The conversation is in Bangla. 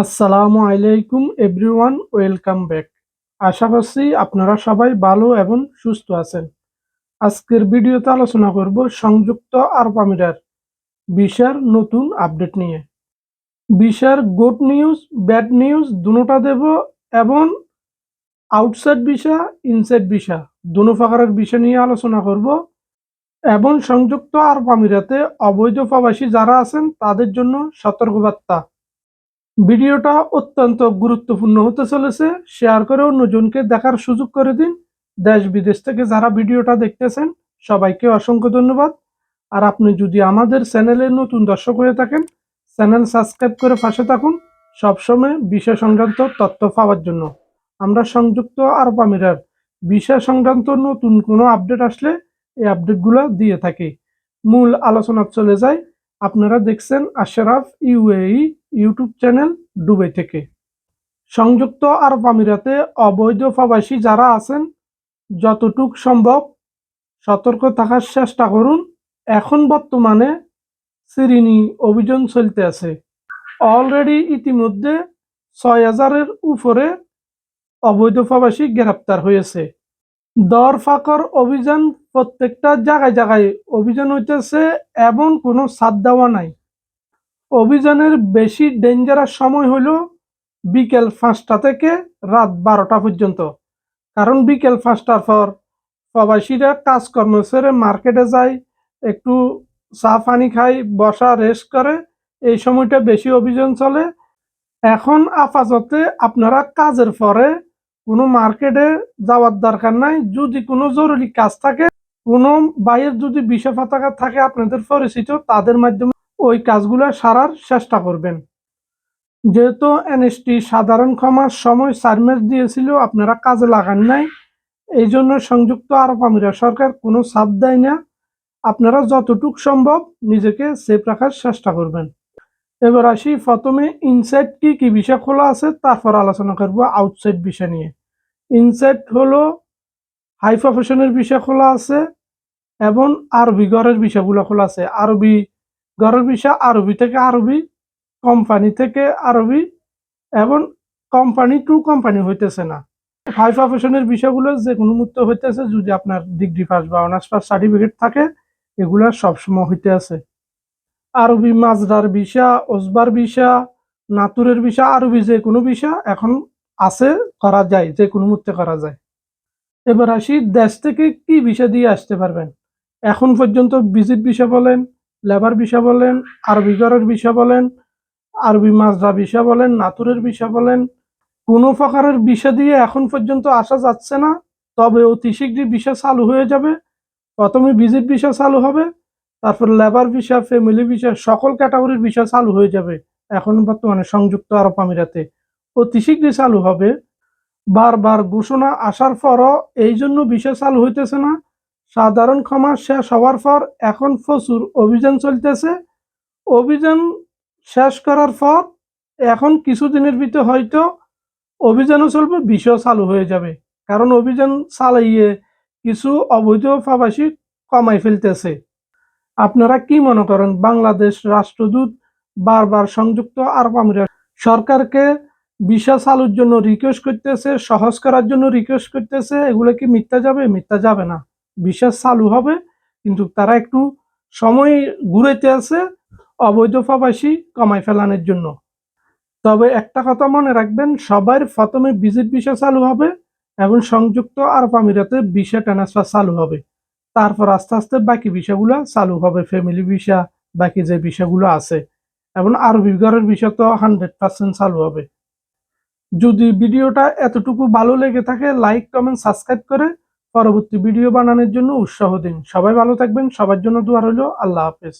আসসালামু আলাইকুম এভরিওয়ান, ওয়েলকাম ব্যাক। আশা করছি আপনারা সবাই ভালো এবং সুস্থ আছেন। আজকের ভিডিওতে আলোচনা করব সংযুক্ত আরব আমিরার বিশার নতুন আপডেট নিয়ে। বিশার গুড নিউজ, ব্যাড নিউজ দুটোটা দেব এবং আউটসাইড ভিসা, ইনসাইড ভিসা দুনো প্রকারের বিষয় নিয়ে আলোচনা করব এবং সংযুক্ত আরব আমিরাতে অবৈধ প্রবাসী যারা আছেন তাদের জন্য সতর্কবার্তা ভিডিওটা অত্যন্ত গুরুত্বপূর্ণ হতে চলেছে। শেয়ার করে অন্যজনকে দেখার সুযোগ করে দিন। দেশ বিদেশ থেকে যারা ভিডিওটা দেখতেছেন, সবাইকে অসংখ্য ধন্যবাদ। আর আপনি যদি আমাদের চ্যানেলে নতুন দর্শক হয়ে থাকেন, চ্যানেল সাবস্ক্রাইব করে পাশে থাকুন। সবসময় বিষয় সংক্রান্ত তথ্য পাওয়ার জন্য। আমরা সংযুক্ত আরব আমিরার বিষয় সংক্রান্ত নতুন কোনো আপডেট আসলে এই আপডেটগুলো দিয়ে থাকি। মূল আলোচনা চলে যায়। আপনারা দেখছেন Ashraf UAE YouTube channel Dubai থেকে। সংযুক্ত আরব আমিরাতে অবৈধ প্রবাসী যারা আছেন, যতটুক সম্ভব সতর্ক থাকার চেষ্টা করুন। এখন বর্তমানে সিরিনি অভিযান চলতে আছে। অলরেডি ইতিমধ্যে ছয় হাজারের উপরে অবৈধ প্রবাসী গ্রেপ্তার হয়েছে। দর ফাঁকর অভিযান প্রত্যেকটা জায়গায় জায়গায় অভিযান হইতেছে, এমন কোনো সাদ দেওয়া নাই। অভিযানের বেশি ডেঞ্জারাস সময় হলো বিকেল পাঁচটা থেকে রাত বারোটা পর্যন্ত। কারণ বিকেল পাঁচটার পর প্রবাসীরা কাজকর্ম সেরে মার্কেটে যায়, একটু চা পানি খায়, বসা রেস্ট করে, এই সময়টা বেশি অভিযান চলে। এখন আপাততে আপনারা কাজের পরে কোনো মার্কেটে যাওয়ার দরকার নাই। যদি কোনো জরুরি কাজ থাকে, কোনো বাইরের যদি বিষয় পতাকা থাকে আপনাদের পরিচিত, তাদের মাধ্যমে ওই কাজগুলো সারার চেষ্টা করবেন। যেহেতু এনএসটি সাধারণ ক্ষমার সময় চার দিয়েছিল, আপনারা কাজে লাগান নাই। এই জন্য সংযুক্ত আরব আমিরা সরকার কোনো চাপ দেয় না। আপনারা যতটুক সম্ভব নিজেকে সেফ রাখার চেষ্টা করবেন। এবার আসি প্রথমে ইনসাইট কি কি বিষয় খোলা আছে, তারপর আলোচনা করব আউটসাইড বিষয় নিয়ে। ইনসাইট হলো হাই প্রফেশনের বিষয় খোলা আছে এবং আরবি ঘরের বিষয়গুলো খোলা আছে। আরবি ঘরের বিষয়, আরবি থেকে আরবি কোম্পানি থেকে আরবি এবং কোম্পানি টু কোম্পানি হইতেছে না। হাই প্রফেশনের বিষয়গুলো যে কোনো মুহূর্তে হইতেছে, যদি আপনার ডিগ্রি পাস বা অনার্স পাস সার্টিফিকেট থাকে, এগুলা সবসময় হইতে আছে। আরবি মাজরার বিষা ওসবার বিষা নাতুরের বিষা আরবি যে কোনো বিষা এখন আছে, করা যায় যে কোনো মুহূর্তে করা যায়। এবার আসি, দেশ থেকে কি বিষয় দিয়ে আসতে পারবেন? এখন পর্যন্ত ভিজিট বিষয় বলেন লেবার বিষয় বলেন, আরবি ঘরের বিষয় বলেন, আরবি মাজরা বিষয় বলেন, নাতুরের বিষয় বলেন, কোনো প্রকারের বিষয় দিয়ে এখন পর্যন্ত আসা যাচ্ছে না, তবে অতি শীঘ্রই বিষয় চালু হয়ে যাবে। প্রথমে ভিজিট বিষয় চালু হবে, তারপর লেবার বিষয়, ফ্যামিলি বিষয়, সকল ক্যাটাগরির বিষয় চালু হয়ে যাবে, এখন বর্তমানে সংযুক্ত আরব আমিরাতে। অতি শীঘ্রই চালু হবে। বারবার ঘোষণা আসার পরও এই জন্য বিষয় চালু হইতেছে না সাধারণ ক্ষমা শেষ হওয়ার পর এখন প্রচুর অভিযান চলতেছে। অভিযান শেষ করার পর এখন কিছুদিনের ভিতরে হয়তো অভিযানও চলবে বিষয় চালু হয়ে যাবে। কারণ অভিযান চালাইয়ে কিছু অবৈধ প্রবাসী কমাই ফেলতেছে। আপনারা কি মনে করেন, বাংলাদেশ রাষ্ট্রদূত বারবার সংযুক্ত আরব আমিরাত সরকারকে ভিসা চালুর জন্য রিকোয়েস্ট করতেছে, সহজ করার জন্য রিকোয়েস্ট করতেছে, এগুলো কি মিথ্যা যাবে? মিথ্যা যাবে না। ভিসা চালু হবে, কিন্তু তারা একটু সময় ঘুরাইতে আছে অবৈধ প্রবাসী কমাই ফেলানোর জন্য। তবে একটা কথা মনে রাখবেন, সবার প্রথমে ভিজিট ভিসা চালু হবে এবং সংযুক্ত আরব আমিরাতে ভিসা ট্রান্সফার চালু হবে। তারপর আস্তে আস্তে বাকি বিষয়গুলো চালু হবে, ফ্যামিলি ভিসা, বাকি যে বিষয়গুলো আছে। এবং আরবি ঘরের বিষয় তো হান্ড্রেড পার্সেন্ট চালু হবে। যদি ভিডিওটা এতটুকু ভালো লেগে থাকে, লাইক, কমেন্ট, সাবস্ক্রাইব করে পরবর্তী ভিডিও বানানোর জন্য উৎসাহ দিন। সবাই ভালো থাকবেন, সবার জন্য দোয়া রইল। আল্লাহ হাফেজ।